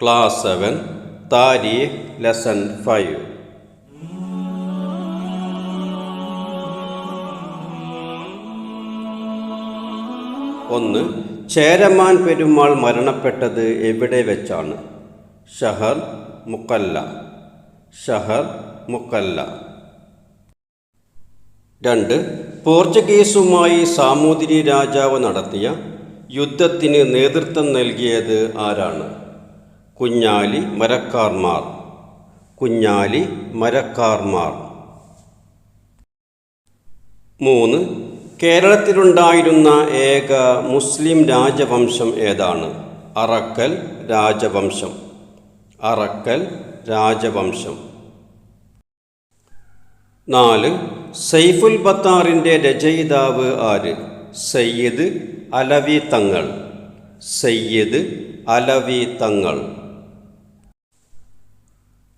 Class seven താരീഖ് lesson five ഒന്ന് ചേരമാൻ പെരുമാൾ മരണപ്പെട്ടത് എവിടെ വെച്ചാണ്? ഷഹർ മുക്കല്ല. ഷഹർ മുക്കല്ല. രണ്ട് പോർച്ചുഗീസുമായി സാമൂതിരി രാജാവ് നടത്തിയ യുദ്ധത്തിന് നേതൃത്വം നൽകിയത് ആരാണ്? കുഞ്ഞാലി മരക്കാർമാർ. കുഞ്ഞാലി മരക്കാർമാർ. മൂന്ന്. കേരളത്തിലുണ്ടായിരുന്ന ഏക മുസ്ലിം രാജവംശം ഏതാണ്? അറക്കൽ രാജവംശം. അറക്കൽ രാജവംശം. നാല്. സൈഫുൽ ബത്താറിന്റെ രചയിതാവ് ആര്? സയ്യിദ് അലവി തങ്ങൾ. സയ്യിദ് അലവി തങ്ങൾ.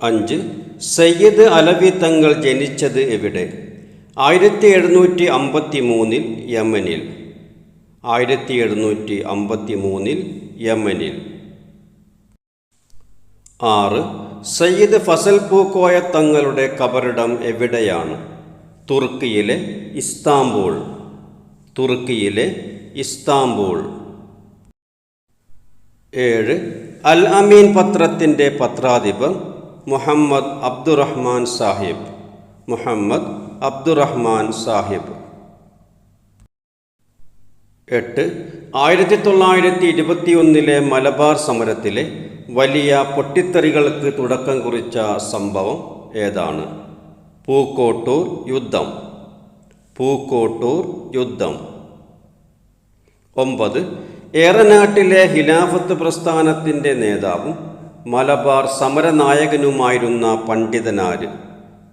അഞ്ച്. സയ്യിദ് അലവി തങ്ങൾ ജനിച്ചത് എവിടെ? ആയിരത്തി എഴുന്നൂറ്റി അമ്പത്തി മൂന്നിൽ യമനിൽ. ആയിരത്തി എഴുന്നൂറ്റി അമ്പത്തി മൂന്നിൽ യമനിൽ. ആറ്. സയ്യിദ് ഫസൽ പൂക്കോയ തങ്ങളുടെ കബറിടം എവിടെയാണ്? തുർക്കിയിലെ ഇസ്താംബൂൾ. തുർക്കിയിലെ ഇസ്താംബൂൾ. ഏഴ്. അൽ അമീൻ പത്രത്തിന്റെ പത്രാധിപർ മുഹമ്മദ് അബ്ദുറഹ്മാൻ സാഹിബ്. മുഹമ്മദ് അബ്ദുറഹ്മാൻ സാഹിബ്. എട്ട്. ആയിരത്തി തൊള്ളായിരത്തി ഇരുപത്തി ഒന്നിലെ മലബാർ സമരത്തിലെ വലിയ പൊട്ടിത്തെറികൾക്ക് തുടക്കം കുറിച്ച സംഭവം ഏതാണ്? പൂക്കോട്ടൂർ യുദ്ധം. പൂക്കോട്ടൂർ യുദ്ധം. ഒമ്പത്. ഏറനാട്ടിലെ ഹിലാഫത്ത് പ്രസ്ഥാനത്തിന്റെ നേതാവും മലബാർ സമരനായകനുമായിരുന്ന പണ്ഡിതനാര്?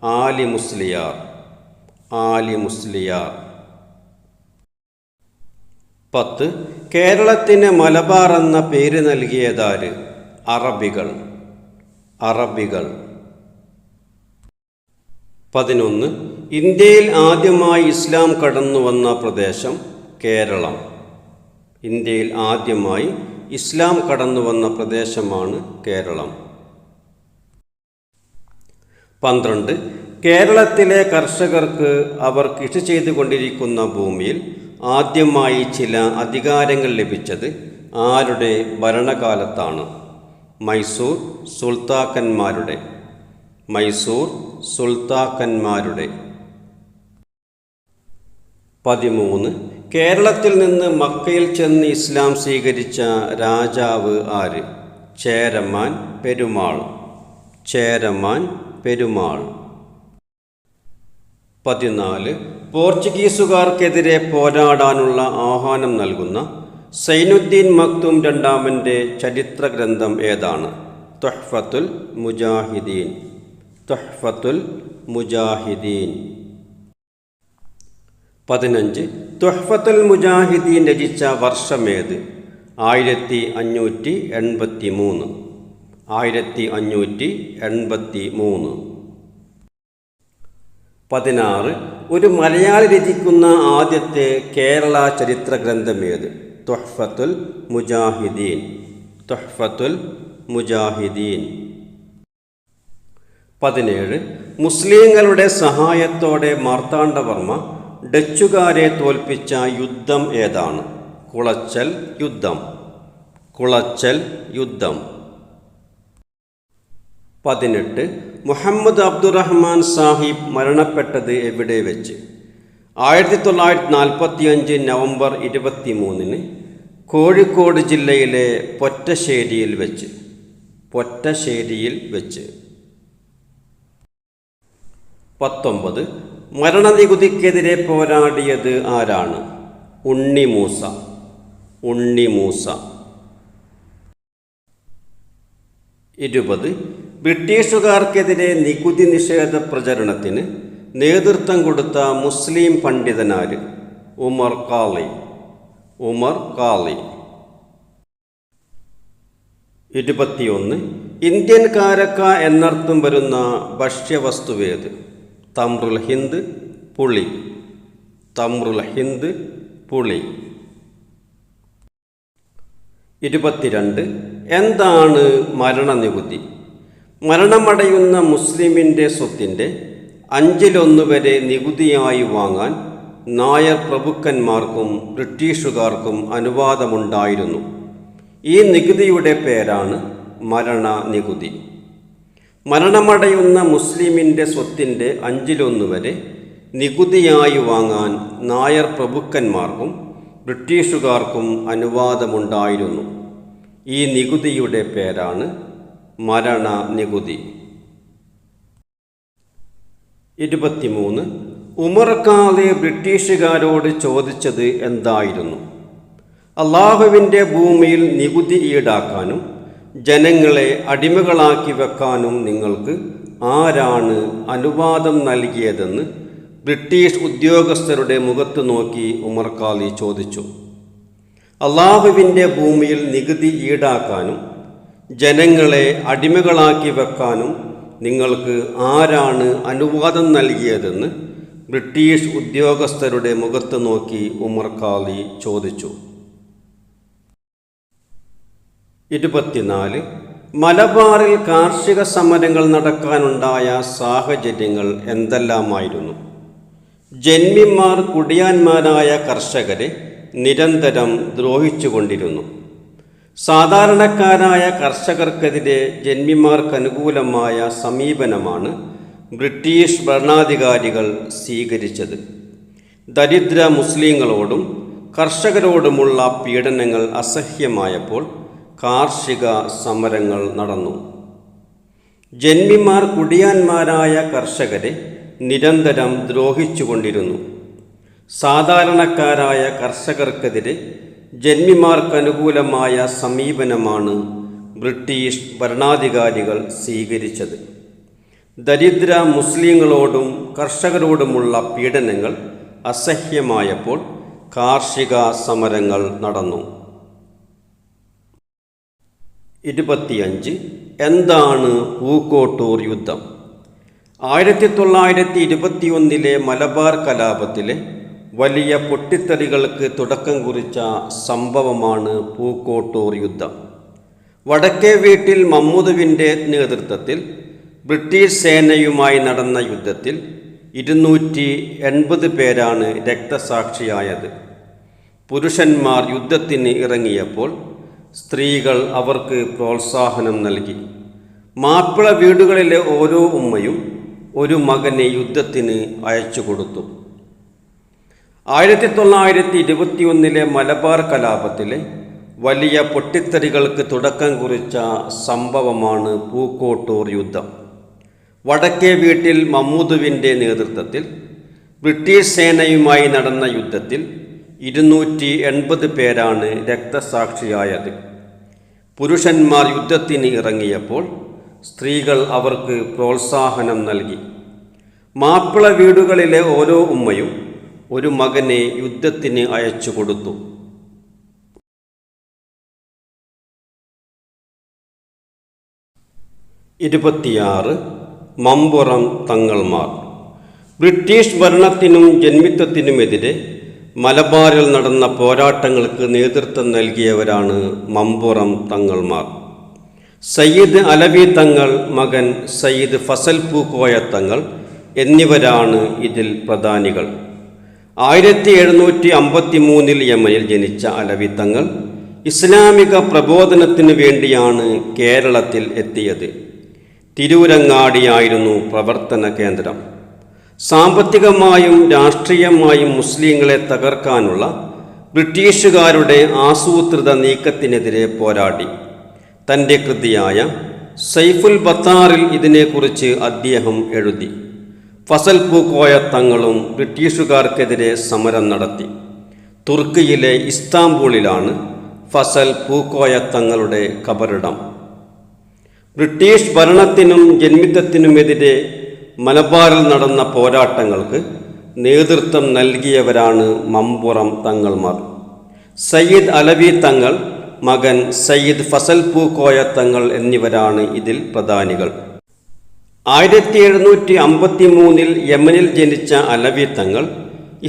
ആലി മുസ്ലിയാർ. ആലി മുസ്ലിയാർ. പത്ത്. കേരളത്തിന് മലബാർ എന്ന പേര് നൽകിയതാര്? അറബികൾ. അറബികൾ. പതിനൊന്ന്. ഇന്ത്യയിൽ ആദ്യമായി ഇസ്ലാം കടന്നു വന്ന പ്രദേശം കേരളം. ഇന്ത്യയിൽ ആദ്യമായി ഇസ്ലാം കടന്നു വന്ന പ്രദേശമാണ് കേരളം. പന്ത്രണ്ട് കേരളത്തിലെ കർഷകർക്ക് അവർ കൃഷി ചെയ്തുകൊണ്ടിരിക്കുന്ന ഭൂമിയിൽ ആദ്യമായി ചില അധികാരങ്ങൾ ലഭിച്ചത് ആരുടെ ഭരണകാലത്താണ്? മൈസൂർ സുൽത്താക്കന്മാരുടെ. മൈസൂർ സുൽത്താക്കന്മാരുടെ. പതിമൂന്ന് കേരളത്തിൽ നിന്ന് മക്കയിൽ ചെന്ന് ഇസ്ലാം സ്വീകരിച്ച രാജാവ് ആര്? ചേരമാൻ പെരുമാൾ. ചേരമാൻ പെരുമാൾ. പതിനാല്. പോർച്ചുഗീസുകാർക്കെതിരെ പോരാടാനുള്ള ആഹ്വാനം നൽകുന്ന സൈനുദ്ദീൻ മക്തും രണ്ടാമന്റെ ചരിത്ര ഗ്രന്ഥം ഏതാണ്? തൊഹ്ഫത്തുൽ മുജാഹിദീൻ. തൊഹ്ഫത്തുൽ മുജാഹിദീൻ. പതിനഞ്ച്. തുഹ്ഫത്തുൽ മുജാഹിദീൻ രചിച്ച വർഷമേത് ആയിരത്തി അഞ്ഞൂറ്റി എൺപത്തി മൂന്ന് ആയിരത്തി അഞ്ഞൂറ്റി എൺപത്തി മൂന്ന് പതിനാറ്. ഒരു മലയാളി രചിക്കുന്ന ആദ്യത്തെ കേരള ചരിത്ര ഗ്രന്ഥമേത് തുഹ്ഫത്തുൽ മുജാഹിദീൻ. തുഹ്ഫത്തുൽ മുജാഹിദീൻ. പതിനേഴ്. മുസ്ലിങ്ങളുടെ സഹായത്തോടെ മാർത്താണ്ഡവർമ്മ ഡച്ചുകാരെ തോൽപ്പിച്ച യുദ്ധം ഏതാണ്? കുളച്ചൽ യുദ്ധം. കുളച്ചൽ യുദ്ധം. പതിനെട്ട്. മുഹമ്മദ് അബ്ദുറഹ്മാൻ സാഹിബ് മരണപ്പെട്ടത് എവിടെ വെച്ച്? ആയിരത്തി തൊള്ളായിരത്തി നാൽപ്പത്തി അഞ്ച് നവംബർ ഇരുപത്തി മൂന്നിന് കോഴിക്കോട് ജില്ലയിലെ പൊറ്റശ്ശേരിയിൽ വെച്ച്. പൊറ്റശ്ശേരിയിൽ വെച്ച്. പത്തൊമ്പത്. മരണനികുതിക്കെതിരെ പോരാടിയത് ആരാണ്? ഉണ്ണി മൂസ. ഉണ്ണിമൂസ ഉണ്ണിമൂസ ഇരുപത്. ബ്രിട്ടീഷുകാർക്കെതിരെ നികുതി നിഷേധ പ്രചരണത്തിന് നേതൃത്വം കൊടുത്ത മുസ്ലിം പണ്ഡിതനാര് ഉമർ കാളി. ഉമർ കാളി. ഇരുപത്തിയൊന്ന്. ഇന്ത്യൻ കാരക്ക എന്നർത്ഥം വരുന്ന ഭക്ഷ്യവസ്തുവേത് തമ്രുൽ ഹിന്ദ് പുളി. തമ്രുൽ ഹിന്ദ് പുളി. ഇരുപത്തിരണ്ട്. എന്താണ് മരണനികുതി? മരണമടയുന്ന മുസ്ലിമിന്റെ സ്വത്തിന്റെ അഞ്ചിലൊന്ന് വരെ നികുതിയായി വാങ്ങാൻ നായർ പ്രഭുക്കന്മാർക്കും ബ്രിട്ടീഷുകാർക്കും അനുവാദമുണ്ടായിരുന്നു. ഈ നികുതിയുടെ പേരാണ് മരണ നികുതി മരണമടയുന്ന മുസ്ലിമിന്റെ സ്വത്തിന്റെ അഞ്ചിലൊന്ന് വരെ നികുതിയായി വാങ്ങാൻ നായർ പ്രഭുക്കന്മാർക്കും ബ്രിട്ടീഷുകാർക്കും അനുവാദമുണ്ടായിരുന്നു. ഈ നികുതിയുടെ പേരാണ് മരണ നികുതി ഇരുപത്തിമൂന്ന്. ഉമർക്കാതെ ബ്രിട്ടീഷുകാരോട് ചോദിച്ചത് എന്തായിരുന്നു? അള്ളാഹുവിന്റെ ഭൂമിയിൽ നികുതി ഈടാക്കാനും ജനങ്ങളെ അടിമകളാക്കി വെക്കാനും നിങ്ങൾക്ക് ആരാണ് അനുവാദം നൽകിയതെന്ന് ബ്രിട്ടീഷ് ഉദ്യോഗസ്ഥരുടെ മുഖത്ത് നോക്കി ഉമർ ഖാലി ചോദിച്ചു. അള്ളാഹുവിന്റെ ഭൂമിയിൽ നികുതി ഈടാക്കാനും ജനങ്ങളെ അടിമകളാക്കി വെക്കാനും നിങ്ങൾക്ക് ആരാണ് അനുവാദം നൽകിയതെന്ന് ബ്രിട്ടീഷ് ഉദ്യോഗസ്ഥരുടെ മുഖത്ത് നോക്കി ഉമർ ഖാലി ചോദിച്ചു. ഇരുപത്തിനാല്. മലബാറിൽ കാർഷിക സമരങ്ങൾ നടക്കാനുണ്ടായ സാഹചര്യങ്ങൾ എന്തെല്ലാമായിരുന്നു? ജന്മിമാർ കുടിയാന്മാരായ കർഷകരെ നിരന്തരം ദ്രോഹിച്ചുകൊണ്ടിരുന്നു. സാധാരണക്കാരായ കർഷകർക്കെതിരെ ജന്മിമാർക്കനുകൂലമായ സമീപനമാണ് ബ്രിട്ടീഷ് ഭരണാധികാരികൾ സ്വീകരിച്ചത്. ദരിദ്ര മുസ്ലിങ്ങളോടും കർഷകരോടുമുള്ള പീഡനങ്ങൾ അസഹ്യമായപ്പോൾ കാർഷിക സമരങ്ങൾ നടന്നു. ജന്മിമാർ കുടിയാന്മാരായ കർഷകരെ നിരന്തരം ദ്രോഹിച്ചുകൊണ്ടിരുന്നു. സാധാരണക്കാരായ കർഷകർക്കെതിരെ ജന്മിമാർക്കനുകൂലമായ സമീപനമാണ് ബ്രിട്ടീഷ് ഭരണാധികാരികൾ സ്വീകരിച്ചത്. ദരിദ്ര മുസ്ലിങ്ങളോടും കർഷകരോടുമുള്ള പീഡനങ്ങൾ അസഹ്യമായപ്പോൾ കാർഷിക സമരങ്ങൾ നടന്നു. ഇരുപത്തിയഞ്ച്. എന്താണ് പൂക്കോട്ടൂർ യുദ്ധം? ആയിരത്തി തൊള്ളായിരത്തി ഇരുപത്തിയൊന്നിലെ മലബാർ കലാപത്തിലെ വലിയ പൊട്ടിത്തെറികൾക്ക് തുടക്കം കുറിച്ച സംഭവമാണ് പൂക്കോട്ടൂർ യുദ്ധം. വടക്കേ വീട്ടിൽ മമ്മൂദുവിന്റെ നേതൃത്വത്തിൽ ബ്രിട്ടീഷ് സേനയുമായി നടന്ന യുദ്ധത്തിൽ ഇരുന്നൂറ്റി എൺപത് പേരാണ് രക്തസാക്ഷിയായത്. പുരുഷന്മാർ യുദ്ധത്തിന് ഇറങ്ങിയപ്പോൾ സ്ത്രീകൾ അവർക്ക് പ്രോത്സാഹനം നൽകി. മാപ്പിള വീടുകളിലെ ഓരോ ഉമ്മയും ഒരു മകനെ യുദ്ധത്തിന് അയച്ചു കൊടുത്തു. ആയിരത്തി തൊള്ളായിരത്തി ഇരുപത്തിയൊന്നിലെ മലബാർ കലാപത്തിലെ വലിയ പൊട്ടിത്തെറികൾക്ക് തുടക്കം കുറിച്ച സംഭവമാണ് പൂക്കോട്ടൂർ യുദ്ധം. വടക്കേ വീട്ടിൽ മമ്മൂദുവിന്റെ നേതൃത്വത്തിൽ ബ്രിട്ടീഷ് സേനയുമായി നടന്ന യുദ്ധത്തിൽ ഇരുന്നൂറ്റി എൺപത് പേരാണ് രക്തസാക്ഷിയായത്. പുരുഷന്മാർ യുദ്ധത്തിന് ഇറങ്ങിയപ്പോൾ സ്ത്രീകൾ അവർക്ക് പ്രോത്സാഹനം നൽകി. മാപ്പിള വീടുകളിലെ ഓരോ ഉമ്മയും ഒരു മകനെ യുദ്ധത്തിന് അയച്ചു കൊടുത്തു. ഇരുപത്തിയാറ് മമ്പുറം തങ്ങൾമാർ. ബ്രിട്ടീഷ് ഭരണത്തിനും ജന്മിത്വത്തിനുമെതിരെ മലബാറിൽ നടന്ന പോരാട്ടങ്ങൾക്ക് നേതൃത്വം നൽകിയവരാണ് മമ്പുറം തങ്ങൾമാർ. സയ്യിദ് അലവി തങ്ങൾ മകൻ സയ്യിദ് ഫസൽ പൂക്കോയ തങ്ങൾ എന്നിവരാണ് ഇതിൽ പ്രധാനികൾ. ആയിരത്തി എഴുന്നൂറ്റി അമ്പത്തി മൂന്നിൽ യമനിൽ ജനിച്ച അലവി തങ്ങൾ ഇസ്ലാമിക പ്രബോധനത്തിനു വേണ്ടിയാണ് കേരളത്തിൽ എത്തിയത്. തിരൂരങ്ങാടിയായിരുന്നു പ്രവർത്തന കേന്ദ്രം. സാമ്പത്തികമായും രാഷ്ട്രീയമായും മുസ്ലിങ്ങളെ തകർക്കാനുള്ള ബ്രിട്ടീഷുകാരുടെ ആസൂത്രിത നീക്കത്തിനെതിരെ പോരാടി. തന്റെ കൃതിയായ സൈഫുൽ ബത്താറിൽ ഇതിനെക്കുറിച്ച് അദ്ദേഹം എഴുതി. ഫസൽ പൂക്കോയ തങ്ങളും ബ്രിട്ടീഷുകാർക്കെതിരെ സമരം നടത്തി. തുർക്കിയിലെ ഇസ്താംബൂളിലാണ് ഫസൽ പൂക്കോയ തങ്ങളുടെ കബറിടം. ബ്രിട്ടീഷ് ഭരണത്തിനും ജന്മിത്വത്തിനുമെതിരെ മലബാറിൽ നടന്ന പോരാട്ടങ്ങൾക്ക് നേതൃത്വം നൽകിയവരാണ് മമ്പുറം തങ്ങൾമാർ. സയ്യിദ് അലവി തങ്ങൾ മകൻ സയ്യിദ് ഫസൽ പൂക്കോയ തങ്ങൾ എന്നിവരാണ് ഇതിൽ പ്രധാനികൾ. ആയിരത്തി എഴുന്നൂറ്റി അമ്പത്തി മൂന്നിൽ യമനിൽ ജനിച്ച അലവി തങ്ങൾ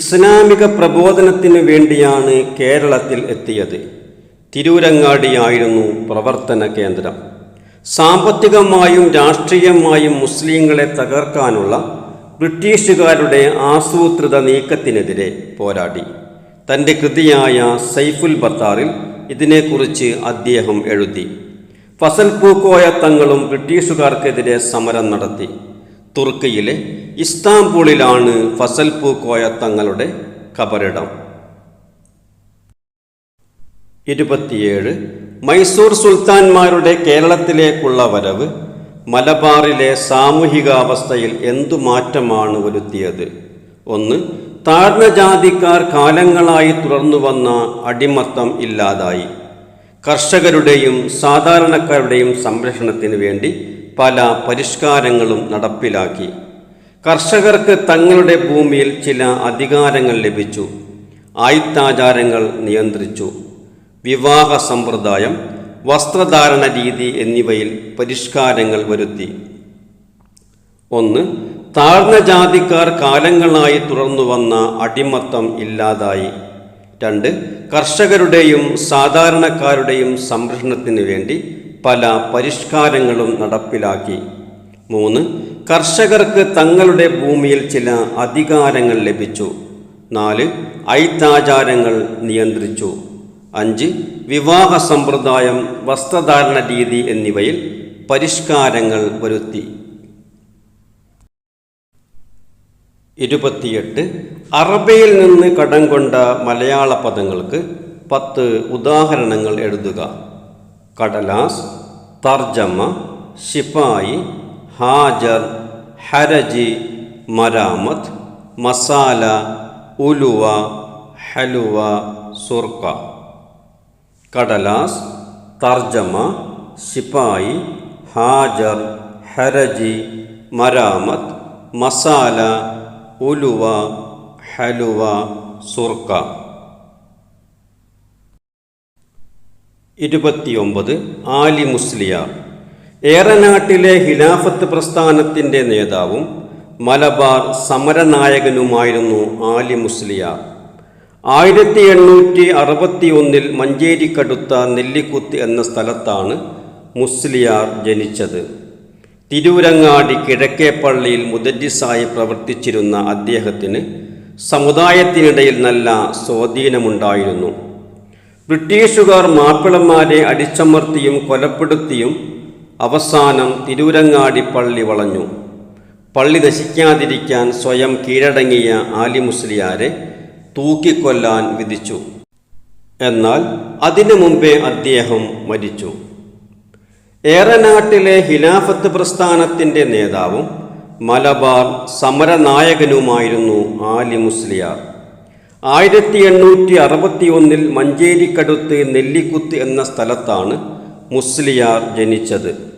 ഇസ്ലാമിക പ്രബോധനത്തിനു വേണ്ടിയാണ് കേരളത്തിൽ എത്തിയത്. തിരൂരങ്ങാടിയായിരുന്നു പ്രവർത്തന കേന്ദ്രം. സാമ്പത്തികമായും രാഷ്ട്രീയമായും മുസ്ലിങ്ങളെ തകർക്കാനുള്ള ബ്രിട്ടീഷുകാരുടെ ആസൂത്രിത നീക്കത്തിനെതിരെ പോരാടി. തന്റെ കൃതിയായ സൈഫുൽ ബത്താറിൽ ഇതിനെക്കുറിച്ച് അദ്ദേഹം എഴുതി. ഫസൽ പൂക്കോയ തങ്ങളും ബ്രിട്ടീഷുകാർക്കെതിരെ സമരം നടത്തി. തുർക്കിയിലെ ഇസ്താംബൂളിലാണ് ഫസൽ പൂക്കോയ തങ്ങളുടെ കബറിടം. ഇരുപത്തിയേഴ് മൈസൂർ സുൽത്താൻമാരുടെ കേരളത്തിലേക്കുള്ള വരവ് മലബാറിലെ സാമൂഹികാവസ്ഥയിൽ എന്തു മാറ്റമാണ് വരുത്തിയത്? ഒന്ന് താഴ്ന്ന ജാതിക്കാർ കാലങ്ങളായി തുടർന്നു വന്ന അടിമത്തം ഇല്ലാതായി. കർഷകരുടെയും സാധാരണക്കാരുടെയും സംരക്ഷണത്തിന് വേണ്ടി പല പരിഷ്കാരങ്ങളും നടപ്പിലാക്കി. കർഷകർക്ക് തങ്ങളുടെ ഭൂമിയിൽ ചില അധികാരങ്ങൾ ലഭിച്ചു. ആയുത്താചാരങ്ങൾ നിയന്ത്രിച്ചു. വിവാഹ സമ്പ്രദായം വസ്ത്രധാരണ രീതി എന്നിവയിൽ പരിഷ്കാരങ്ങൾ വരുത്തി. ഒന്ന് താഴ്ന്ന ജാതിക്കാർ കാലങ്ങളായി തുടർന്നു വന്ന അടിമത്തം ഇല്ലാതായി. രണ്ട് കർഷകരുടെയും സാധാരണക്കാരുടെയും സംരക്ഷണത്തിന് വേണ്ടി പല പരിഷ്കാരങ്ങളും നടപ്പിലാക്കി. മൂന്ന് കർഷകർക്ക് തങ്ങളുടെ ഭൂമിയിൽ ചില അധികാരങ്ങൾ ലഭിച്ചു. നാല് ഐത്താചാരങ്ങൾ നിയന്ത്രിച്ചു. അഞ്ച് വിവാഹ സമ്പ്രദായം വസ്ത്രധാരണ രീതി എന്നിവയിൽ പരിഷ്കാരങ്ങൾ വരുത്തി. ഇരുപത്തിയെട്ട് അറബിയിൽ നിന്ന് കടം കൊണ്ട മലയാള പദങ്ങൾക്ക് പത്ത് ഉദാഹരണങ്ങൾ എഴുതുക. കടലാസ് തർജമ ശിപായി ഹാജർ ഹരജി മരാമത്ത് മസാല ഉലുവ ഹലുവ സുർക്ക. കടലാസ് തർജമ ശിപായി ഹാജർ ഹരജി മരാമത്ത് മസാല ഉലുവ ഹലുവ സുർക്ക. ഇരുപത്തിയൊമ്പത് ആലി മുസ്ലിയാർ ഏറനാട്ടിലെ ഹിലാഫത്ത് പ്രസ്ഥാനത്തിന്റെ നേതാവും മലബാർ സമരനായകനുമായിരുന്നു ആലി മുസ്ലിയാർ ആയിരത്തി എണ്ണൂറ്റി അറുപത്തി ഒന്നിൽ മഞ്ചേരിക്കടുത്ത നെല്ലിക്കുത്ത് എന്ന സ്ഥലത്താണ് മുസ്ലിയാർ ജനിച്ചത്. തിരൂരങ്ങാടി കിഴക്കേപ്പള്ളിയിൽ മുദരിസായി പ്രവർത്തിച്ചിരുന്ന അദ്ദേഹത്തിന് സമുദായത്തിനിടയിൽ നല്ല സ്വാധീനമുണ്ടായിരുന്നു. ബ്രിട്ടീഷുകാർ മാപ്പിളന്മാരെ അടിച്ചമർത്തിയും കൊലപ്പെടുത്തിയും അവസാനം തിരൂരങ്ങാടി പള്ളി വളഞ്ഞു. പള്ളി നശിക്കാതിരിക്കാൻ സ്വയം കീഴടങ്ങിയ ആലി മുസ്ലിയാരെ തൂക്കിക്കൊല്ലാൻ വിധിച്ചു. എന്നാൽ അതിനു മുമ്പേ അദ്ദേഹം മരിച്ചു. ഏറനാട്ടിലെ ഹിലാഫത്ത് പ്രസ്ഥാനത്തിന്റെ നേതാവും മലബാർ സമരനായകനുമായിരുന്നു ആലി മുസ്ലിയാർ. ആയിരത്തി എണ്ണൂറ്റി അറുപത്തി ഒന്നിൽ മഞ്ചേരിക്കടുത്ത് നെല്ലിക്കുത്ത് എന്ന സ്ഥലത്താണ് മുസ്ലിയാർ ജനിച്ചത്.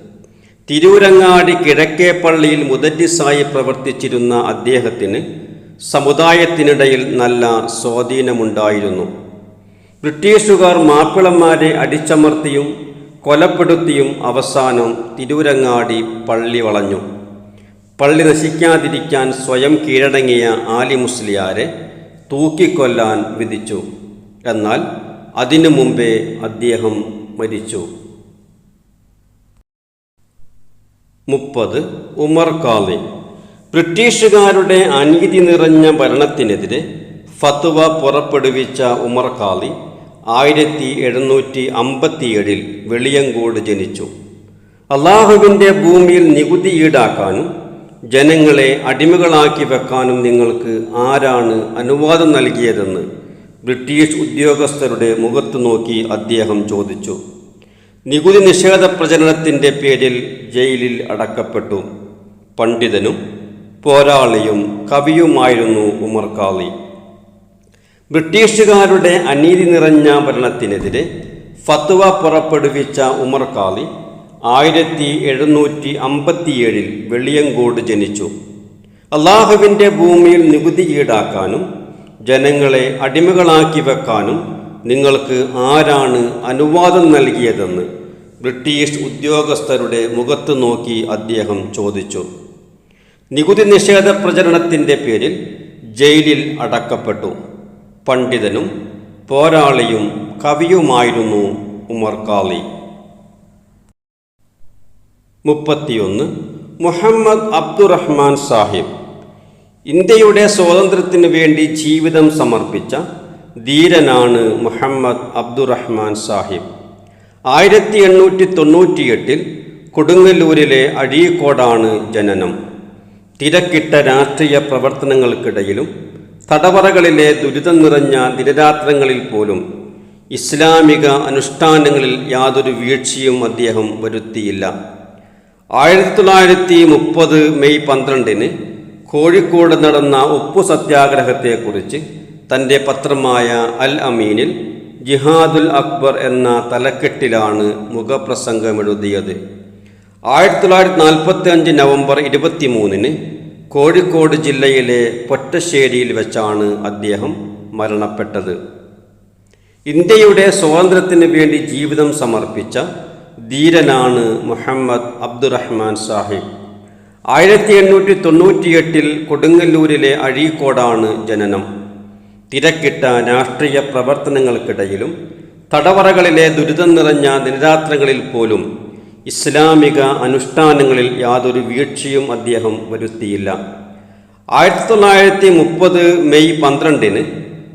തിരൂരങ്ങാടി കിഴക്കേപ്പള്ളിയിൽ മുതറ്റിസായി പ്രവർത്തിച്ചിരുന്ന അദ്ദേഹത്തിന് സമുദായത്തിനിടയിൽ നല്ല സ്വാധീനമുണ്ടായിരുന്നു. ബ്രിട്ടീഷുകാർ മാപ്പിളന്മാരെ അടിച്ചമർത്തിയും കൊലപ്പെടുത്തിയും അവസാനം തിരൂരങ്ങാടി പള്ളി വളഞ്ഞു. പള്ളി നശിക്കാതിരിക്കാൻ സ്വയം കീഴടങ്ങിയ ആലി മുസ്ലിയാരെ തൂക്കിക്കൊല്ലാൻ വിധിച്ചു. എന്നാൽ അതിനു മുമ്പേ അദ്ദേഹം മരിച്ചു. മുപ്പത് ഉമർ ഖാലി ബ്രിട്ടീഷുകാരുടെ അനീതി നിറഞ്ഞ ഭരണത്തിനെതിരെ ഫത്വ പുറപ്പെടുവിച്ച ഉമർ ഖാലി ആയിരത്തി എഴുന്നൂറ്റി അമ്പത്തിയേഴിൽ വെളിയങ്കോട് ജനിച്ചു. അള്ളാഹുവിന്റെ ഭൂമിയിൽ നികുതി ഈടാക്കാനും ജനങ്ങളെ അടിമകളാക്കി വെക്കാനും നിങ്ങൾക്ക് ആരാണ് അനുവാദം നൽകിയതെന്ന് ബ്രിട്ടീഷ് ഉദ്യോഗസ്ഥരുടെ മുഖത്തു നോക്കി അദ്ദേഹം ചോദിച്ചു. നികുതി നിഷേധ പ്രചരണത്തിന്റെ പേരിൽ ജയിലിൽ അടക്കപ്പെട്ടു. പണ്ഡിതനും പോരാളിയും കവിയുമായിരുന്നു ഉമർ കാളി ബ്രിട്ടീഷുകാരുടെ അനീതി നിറഞ്ഞ ഭരണത്തിനെതിരെ ഫത്വ പുറപ്പെടുവിച്ച ഉമർ കാളി ആയിരത്തി എഴുന്നൂറ്റി അമ്പത്തിയേഴിൽ വെളിയങ്കോട് ജനിച്ചു. അള്ളാഹുവിന്റെ ഭൂമിയിൽ നികുതി ഈടാക്കാനും ജനങ്ങളെ അടിമകളാക്കി വെക്കാനും നിങ്ങൾക്ക് ആരാണ് അനുവാദം നൽകിയതെന്ന് ബ്രിട്ടീഷ് ഉദ്യോഗസ്ഥരുടെ മുഖത്ത് നോക്കി അദ്ദേഹം ചോദിച്ചു. നികുതി നിഷേധ പ്രചരണത്തിന്റെ പേരിൽ ജയിലിൽ അടക്കപ്പെട്ടു. പണ്ഡിതനും പോരാളിയും കവിയുമായിരുന്നു ഉമർ ഖാലി. മുപ്പത്തിയൊന്ന്. മുഹമ്മദ് അബ്ദുറഹ്മാൻ സാഹിബ്. ഇന്ത്യയുടെ സ്വാതന്ത്ര്യത്തിനു വേണ്ടി ജീവിതം സമർപ്പിച്ച ധീരനാണ് മുഹമ്മദ് അബ്ദുറഹ്മാൻ സാഹിബ്. ആയിരത്തി എണ്ണൂറ്റി തൊണ്ണൂറ്റിയെട്ടിൽ കൊടുങ്ങല്ലൂരിലെ അഴീക്കോടാണ് ജനനം. തിരക്കിട്ട രാഷ്ട്രീയ പ്രവർത്തനങ്ങൾക്കിടയിലും തടവറകളിലെ ദുരിതം നിറഞ്ഞ ദിനരാത്രങ്ങളിൽ പോലും ഇസ്ലാമിക അനുഷ്ഠാനങ്ങളിൽ യാതൊരു വീഴ്ചയും അദ്ദേഹം വരുത്തിയില്ല. ആയിരത്തി തൊള്ളായിരത്തി മുപ്പത് മെയ് പന്ത്രണ്ടിന് കോഴിക്കോട് നടന്ന ഉപ്പു സത്യാഗ്രഹത്തെക്കുറിച്ച് തന്റെ പത്രമായ അൽ അമീനിൽ ജിഹാദുൽ അക്ബർ എന്ന തലക്കെട്ടിലാണ് മുഖപ്രസംഗമെഴുതിയത്. ആയിരത്തി തൊള്ളായിരത്തി നാൽപ്പത്തി അഞ്ച് നവംബർ ഇരുപത്തി മൂന്നിന് കോഴിക്കോട് ജില്ലയിലെ പൊറ്റശ്ശേരിയിൽ വെച്ചാണ് അദ്ദേഹം മരണപ്പെട്ടത്. ഇന്ത്യയുടെ സ്വാതന്ത്ര്യത്തിന് വേണ്ടി ജീവിതം സമർപ്പിച്ച ധീരനാണ് മുഹമ്മദ് അബ്ദുറഹ്മാൻ സാഹിബ്. ആയിരത്തി എണ്ണൂറ്റി തൊണ്ണൂറ്റിയെട്ടിൽ കൊടുങ്ങല്ലൂരിലെ അഴീക്കോടാണ് ജനനം. തിരക്കിട്ട രാഷ്ട്രീയ പ്രവർത്തനങ്ങൾക്കിടയിലും തടവറകളിലെ ദുരിതം നിറഞ്ഞ ദിനരാത്രങ്ങളിൽ പോലും ഇസ്ലാമിക അനുഷ്ഠാനങ്ങളിൽ യാതൊരു വീഴ്ചയും അദ്ദേഹം വരുത്തിയില്ല. ആയിരത്തി തൊള്ളായിരത്തി മുപ്പത് മെയ് പന്ത്രണ്ടിന്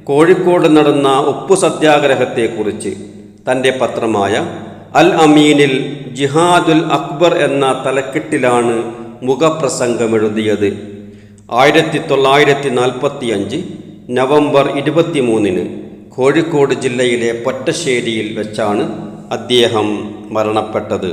കോഴിക്കോട് നടന്ന ഉപ്പു സത്യാഗ്രഹത്തെക്കുറിച്ച് തന്റെ പത്രമായ അൽ അമീനിൽ ജിഹാദുൽ അക്ബർ എന്ന തലക്കെട്ടിലാണ് മുഖപ്രസംഗമെഴുതിയത്. ആയിരത്തി തൊള്ളായിരത്തി നാൽപ്പത്തി അഞ്ച് നവംബർ ഇരുപത്തിമൂന്നിന് കോഴിക്കോട് ജില്ലയിലെ പൊറ്റശ്ശേരിയിൽ വെച്ചാണ് അദ്ദേഹം മരണപ്പെട്ടത്.